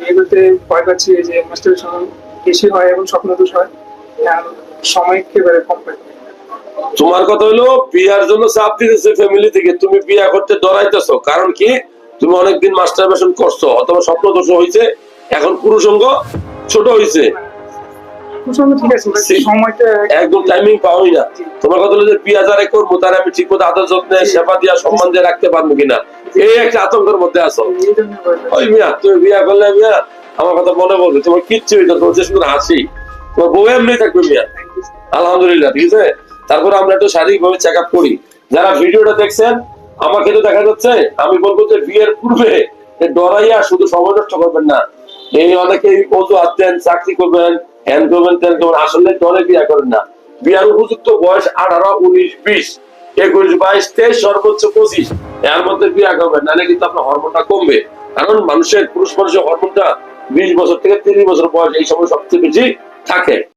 বিয়ে করতে ভয় পাচ্ছি যে মাস্টার বেশি হয় এবং স্বপ্ন দোষ হয় সময় একেবারে কম তোমার কথা হলো, বিয়ার জন্য চাপ দিতেছে ফ্যামিলি থেকে। তুমি বিয়া করতে ডরাইতেছো। কারণ কি? তুমি অনেকদিন মাস্টার করছ, অথবা স্বপ্ন দোষ হয়েছে এখন পুরুষঙ্গ ছোট হয়েছে কুসঙ্গ ঠিক আছে সময়টা একদম টাইমিং পাওই না। তোমার কথা হলো যে বিয়া যারা করব তার আমি ঠিক মতো আদর যত্নে সেবা দিয়া সম্মান দিয়ে রাখতে পারব কিনা? এই একটা আতঙ্কের মধ্যে আছো। এই জন্য ভয় পাচ্ছি। ওই মিয়া তুমি বিয়া করলে মিয়া আমার কথা মনে পড়বে তোমার কিচ্ছু হইতো তোমার যে সুন্দর হাসি। তোমার বউ এমনি থাকবে মিয়া. আলহামদুলিল্লাহ ঠিক আছে? তারপর আমরা একটু শারীরিক ভাবে চেক আপ করি। যারা ভিডিওটা দেখছেন আমাকে তো দেখা যাচ্ছে আমি বলব যে বিয়ের পূর্বে ডরাইয়া শুধু সময় নষ্ট করবেন না। এই অনেকে কত আসতেন চাকরি করবেন হ্যান করবেন ত্যান করবেন আসলে দলে বিয়া করেন না। বিয়ার উপযুক্ত বয়স আঠারো, উনিশ, বিশ, একুশ, বাইশ, তেইশ, সর্বোচ্চ পঁচিশ। এর মধ্যে বিয়া করবেন নাহলে কিন্তু আপনার হরমোনটা কমবে। কারণ মানুষের, পুরুষ মানুষের হরমোনটা বিশ বছর থেকে তিরিশ বছর বয়স এই সময় সবচেয়ে বেশি থাকে।